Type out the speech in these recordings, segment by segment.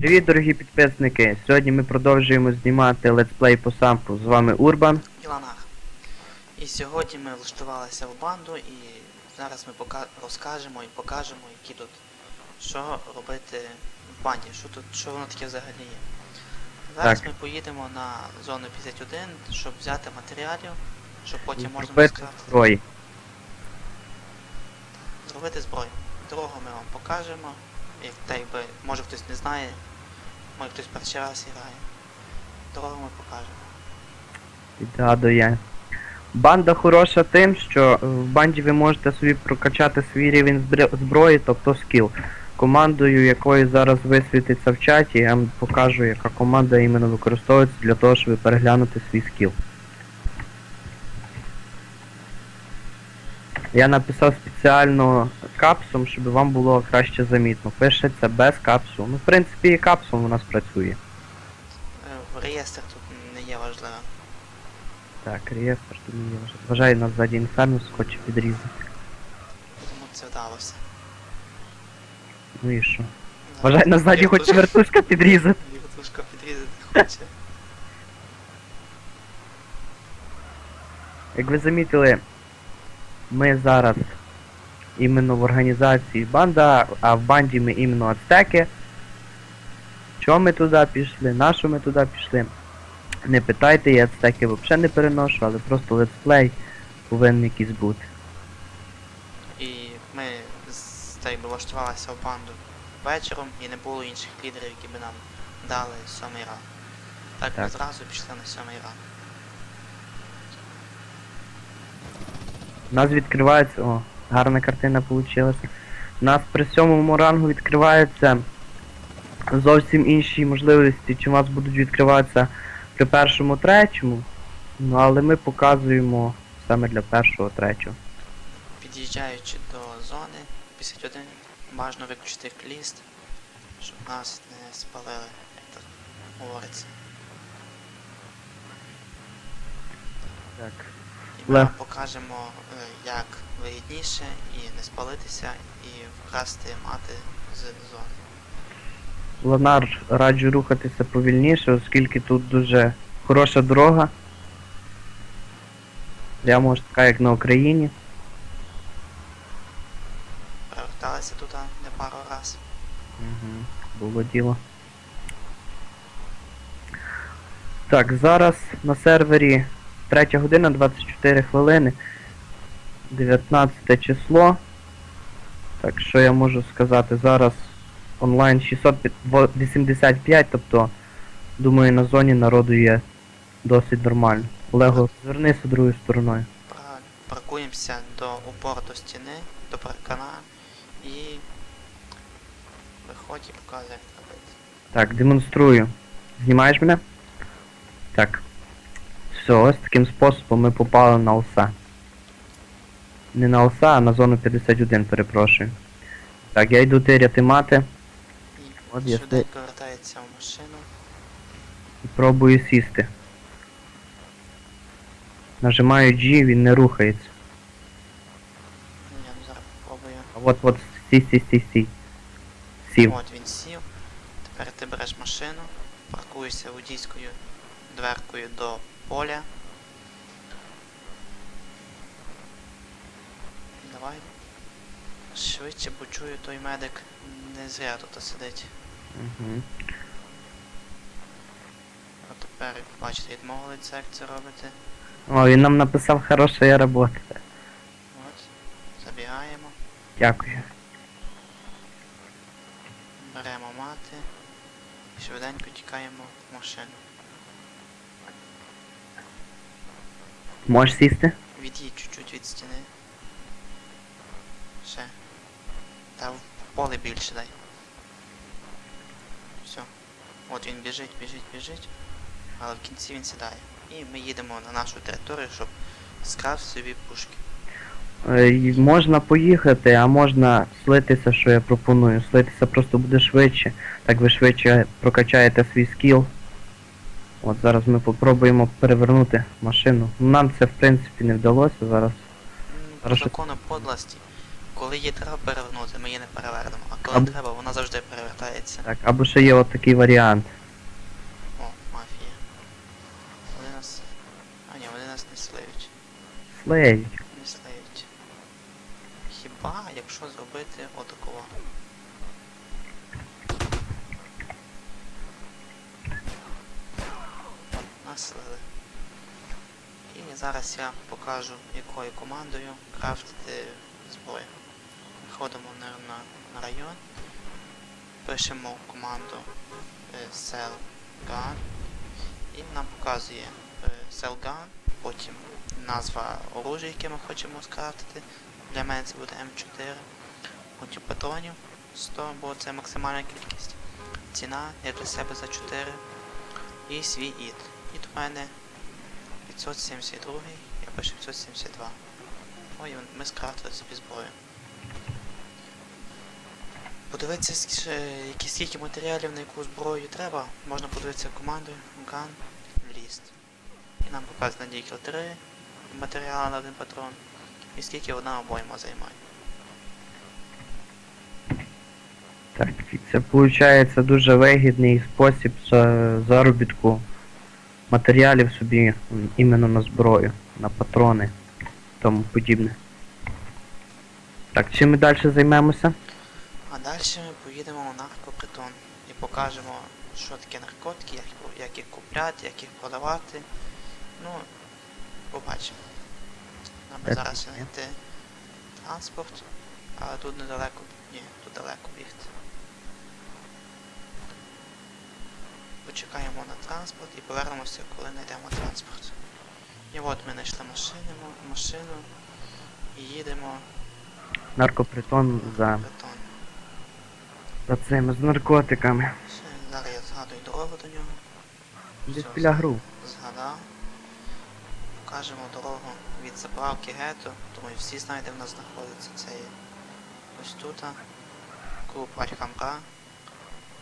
Привіт, дорогі підписники! Сьогодні ми продовжуємо знімати летсплей по сампу. З вами Урбан. Іланах. І сьогодні ми влаштувалися в банду і зараз ми пока розкажемо і покажемо, які тут що робити в банді, що тут, що воно таке взагалі є. Зараз Так. ми поїдемо на зону 51, щоб взяти матеріалів, щоб потім можна було скрафтити. зброї. Зробити зброю. Дорогу ми вам покажемо. Як так якби, може хтось не знає, може хтось перший раз грає. Дорогу ми покажемо. Відгадує. Банда хороша тим, що в банді ви можете собі прокачати свій рівень зброї, тобто скіл. Командою, якої зараз висвітиться в чаті, я вам покажу, яка команда іменно використовується для того, щоб переглянути свій скіл. Я написав спеціально капсом, щоб вам було краще замітно. Пишеться без капсу. Ну, в принципі, і капсом у нас працює. Е, реєстр тут не є важливо. Так, реєстр тут не є вже. Вважаю, нас ззаді інфернус хоче підрізати. Тому це вдалося. Ну і що? Вважай, нас ззаді хоче вертушка підрізати. Вертушка підрізати хоче. Як ви замітили, ми зараз іменно в організації банда, а в банді ми іменно ацтеки. Чого ми туди пішли, на що ми туди пішли? Не питайте, я ацтеки взагалі не переношу, але просто летсплей повинен якийсь бути. І ми з та й влаштувалися в банду вечором і не було інших лідерів, які би нам дали сьомий ран. Так, ми зразу пішли на сьомий ран. У нас відкривається. О, гарна картина вийшла. У нас при сьомому рангу відкриваються зовсім інші можливості, чим у вас будуть відкриватися при першому третьому. Ну але ми показуємо саме для першого третього. Під'їжджаючи до зони 51, бажано виключити фліст, щоб нас не спалили, як так говориться. Так. І ми вам покажемо, е, як вигідніше і не спалитися, і вкрасти мати з зони. Ланар раджу рухатися повільніше, оскільки тут дуже хороша дорога. Прямо ж така, як на Україні. Переверталися туди не пару раз. Угу. Було діло. Так, зараз на сервері 3 година 24 хвилини. 19 число. Так, що я можу сказати? Зараз онлайн 685, тобто, думаю, на зоні народу є досить нормально. Олего, звернися другою стороною. Паркуємося до упору до стіни, до паркана і виходь і показує, як робити. Так, демонструю. Знімаєш мене? Так. Все, ось таким способом ми попали на ОСА. Не на ОСА, а на зону 51, перепрошую. Так, я йду тиряти мати От я швиденько вертається в машину. і пробую сісти. Нажимаю G, він не рухається. Я ну, зараз попробую. А от от стій, стій, стій, стій. Сів. От він сів. Тепер ти береш машину, паркуєшся водійською дверкою до поля. Давай. Швидше, бо чую той медик не зря тут сидить. Угу. А тепер, бачите, як це робити. О, він нам написав хороша робота. От. Забігаємо, Дякую. беремо мати швиденько тікаємо в машину. Можеш сісти? Від'їдь чуть-чуть від стіни. Ще. Та в поле більше дай. Все. От він біжить, біжить, біжить. Але в кінці він сідає. І ми їдемо на нашу територію, щоб скрав собі пушки. Е, Можна поїхати, а можна слитися, що я пропоную. Слитися просто буде швидше. Так ви швидше прокачаєте свій скіл. От зараз ми попробуємо перевернути машину. Ну, Нам це в принципі не вдалося зараз. По закону подлості, коли її треба перевернути, ми її не перевернемо. А коли Або- треба, вона завжди перевертається. Так, або ще є отакий варіант. О, мафія. Вони нас. А ні, вони нас не сливють. Слеють. Не сливють. Хіба якщо зробити отакого. От. І зараз я покажу, якою командою крафтити зброю. Ходимо на, на, район, пишемо команду е, sell gun і нам показує е, sell gun, потім назва оружия, яке ми хочемо скрафтити. Для мене це буде М4. Потім патронів 100, бо це максимальна кількість. Ціна я для себе за 4. І свій ід. Ід у мене 572, я пишу 572. Ой, ми скрафтили собі зброю. Подивитися, які- скільки матеріалів на яку зброю треба, можна подивитися командою Gun List. І нам показує на 3 матеріали на один патрон. І скільки одна обойма займає. Так, це виходить дуже вигідний спосіб заробітку матеріалів собі іменно на зброю, на патрони тому подібне. Так, чим ми далі займемося? А далі ми поїдемо у наркопритон і покажемо, що таке наркотики, як, як їх купляти, як їх продавати. Ну, побачимо. Нам зараз знайти транспорт, але тут недалеко. Ні, тут далеко бігти. Почекаємо на транспорт і повернемося, коли знайдемо транспорт. І от ми знайшли машину, машину і їдемо Наркопритон за, притон. за цими з наркотиками. Зараз я згадую дорогу до нього. Десь Все, біля гру. Згадав. Покажемо дорогу від заправки гетто. Думаю, всі знають, де в нас знаходиться. Це є ось тут. Клуб Альхамра.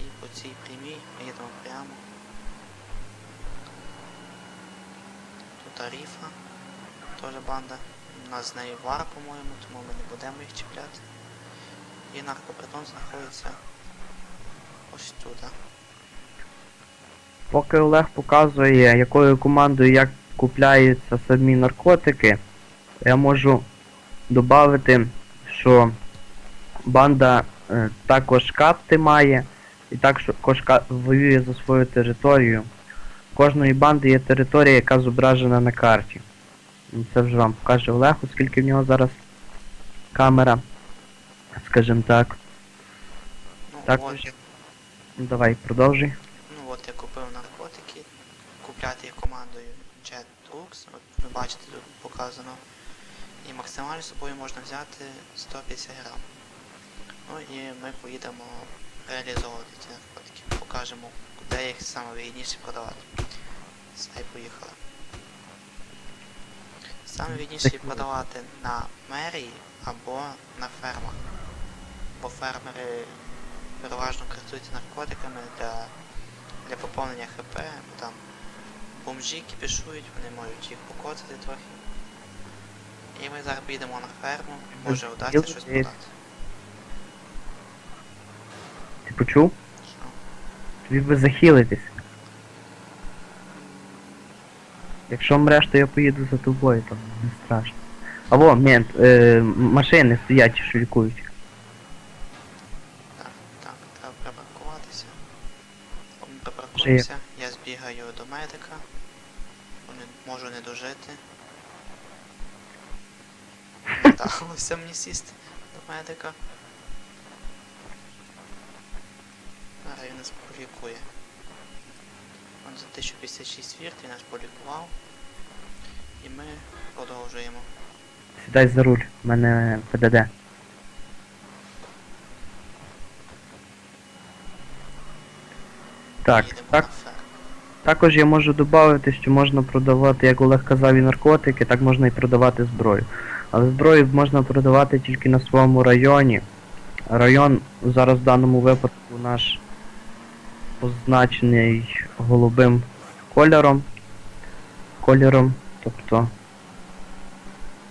І по цій прямій ми їдемо прямо. Тут Аріфа. Теж банда. У нас з нею вара, по-моєму, тому ми не будемо їх чіпляти. І наркопритон знаходиться ось тут. Поки Олег показує, якою командою як купляються самі наркотики, я можу додати, що банда е, також капти має і також ка- воює за свою територію. У Кожної банди є територія, яка зображена на карті. Це вже вам покаже Олег, оскільки в нього зараз камера, скажімо так. Ну, Так, от, вже. Ну, Давай, продовжуй. Ну от я купив наркотики, купляти їх командою Jet от ви бачите тут показано. І максимально з собою можна взяти 150 грам. Ну і ми поїдемо реалізовувати ці наркотики. Покажемо, де їх саме вигідніше продавати. Все, поїхали. Саме вигідніше продавати на мерії або на фермах. Бо фермери переважно користуються наркотиками для, для поповнення ХП, бо там бомжі кіпішують, вони можуть їх покоцати трохи. І ми зараз поїдемо на ферму, може вдасться щось продати. Ти почув? Тобі би захилитись. Якщо мреш, то я поїду за тобою, там не страшно. Або, мент, е, машини стоять, що лікують. Так, так, треба. Поки ми я збігаю до медика. не- Можу не дожити. Вдалося мені сісти до медика. Він нас полікує. Он за 1056 вірт він нас полікував. І ми продовжуємо. Сідай за руль, в мене ПДД. Так, Їдемо так, на ферму. також я можу додати, що можна продавати, як Олег казав, і наркотики, так можна і продавати зброю. Але зброю можна продавати тільки на своєму районі. Район зараз в даному випадку наш позначений голубим кольором. Кольором, тобто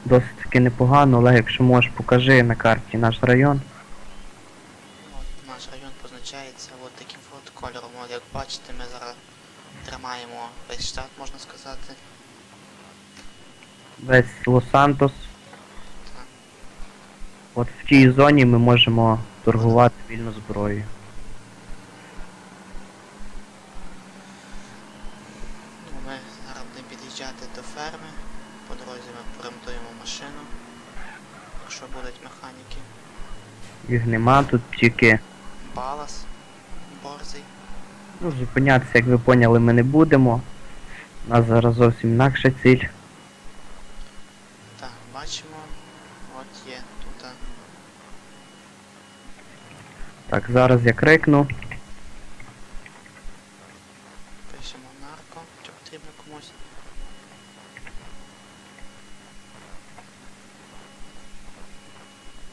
досить таки непогано, але якщо можеш, покажи на карті наш район. От наш район позначається от таким от кольором. От як бачите, ми зараз тримаємо весь штат, можна сказати. Весь Лос-Сантос. От в тій зоні ми можемо торгувати вільно зброєю. Ну, ми будемо під'їжджати до ферми. По дорозі ми поремонтуємо машину, якщо будуть механіки. Їх нема, тут тільки Балас, борзий. ну, зупинятися, як ви поняли, ми не будемо. У нас зараз зовсім інакша ціль. Так, бачимо. От є тут. Так, зараз я крикну. Пишемо нарко, чи потрібно комусь.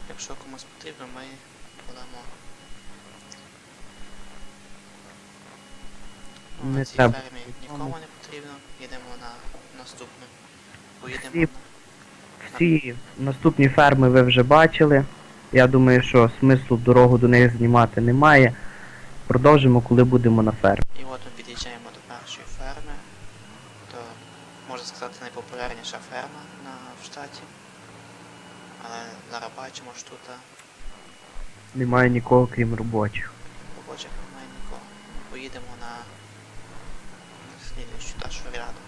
Якщо комусь потрібно, ми подамо. Ну, на цій треба фермі нікому. не потрібно. Їдемо на наступну. Поїдемо Всі- на... Всі наступні ферми ви вже бачили. Я думаю, що смислу дорогу до них знімати немає. Продовжимо, коли будемо на фермі. І от ми під'їжджаємо до першої ферми. То, можна сказати, найпопулярніша ферма на, в штаті. Але зараз бачимо, що тут Немає нікого, крім робочих. робочих немає нікого. Поїдемо на, на слідуючу та що ряду.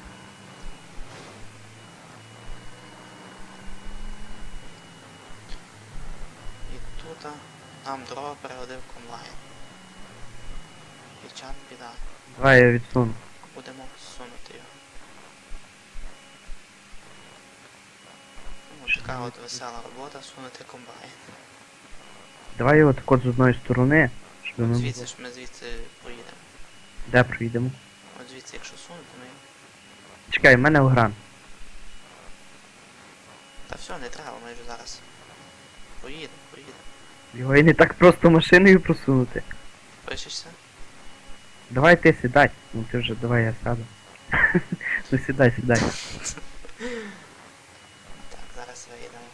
І тут нам дрова переводив комбайн. І біда. Давай я відсуну. Будемо сунути його. Така от весела робота сунути комбайн. Давай його так от з одної сторони, щоб ми Звідси ж ми звідси поїдемо. де проїдемо. От звідси, якщо сунути, ми. Чекай, в мене огран. Та все, не треба, ми вже зараз. Поїдемо, поїдемо. Його і не так просто машиною просунути. Пишешся? Давай ти сідай. Ну ти вже давай я сяду. ну сідай, сідай. Так, зараз виїдемо.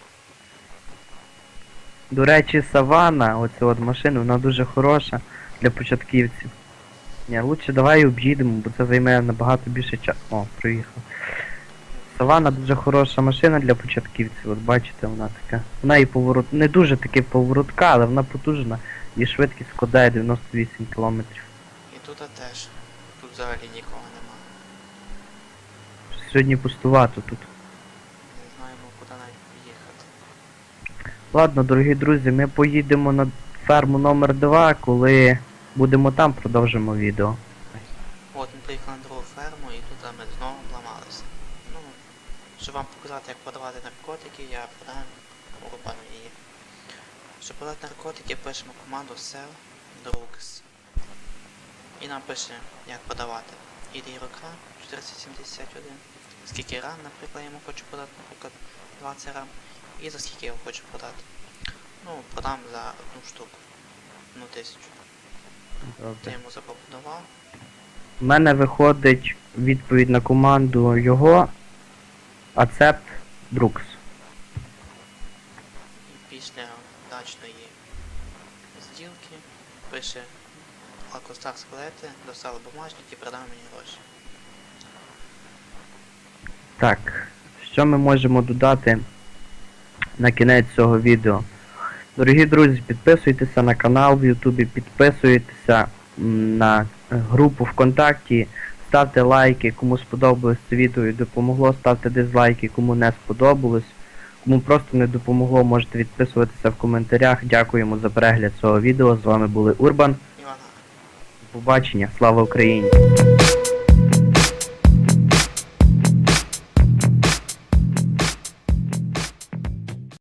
До речі, савана, оця от машина, вона дуже хороша для початківців. Ні, лучше давай об'їдемо, бо це займе набагато більше часу. О, проїхав. Савана дуже хороша машина для початківців, от бачите, вона така. Вона і поворот. Не дуже таки поворотка, але вона потужна. І швидкість складає 98 км. І тут теж. Тут взагалі нікого нема. Сьогодні пустувато тут. Не знаємо, куди навіть їхати. Ладно, дорогі друзі, ми поїдемо на ферму номер 2, коли будемо там, продовжимо відео. От ми приїхали на другу ферму і тут ми знову обламалися. Ну, щоб вам показати, як подавати наркотики, я подам Урбану її. Щоб подати наркотики, пишемо команду sell drugs. І нам пише, як подавати. ID рока 471. Скільки ран, наприклад, я йому хочу подати, наприклад, 20 рам. І за скільки я хочу продати. Ну, продам за одну штуку. Одну тисячу. Добре. йому запропонував. У мене виходить відповідь на команду його Accept Drugs. І після вдачної зділки пише Алкостар скелети, достали бумажник і продав мені гроші. Так, що ми можемо додати на кінець цього відео? Дорогі друзі, підписуйтеся на канал в Ютубі, підписуйтеся на е, групу ВКонтакті, ставте лайки, кому сподобалось це відео і допомогло, ставте дизлайки, кому не сподобалось. Кому просто не допомогло, можете відписуватися в коментарях. Дякуємо за перегляд цього відео. З вами були Урбан. До побачення, слава Україні!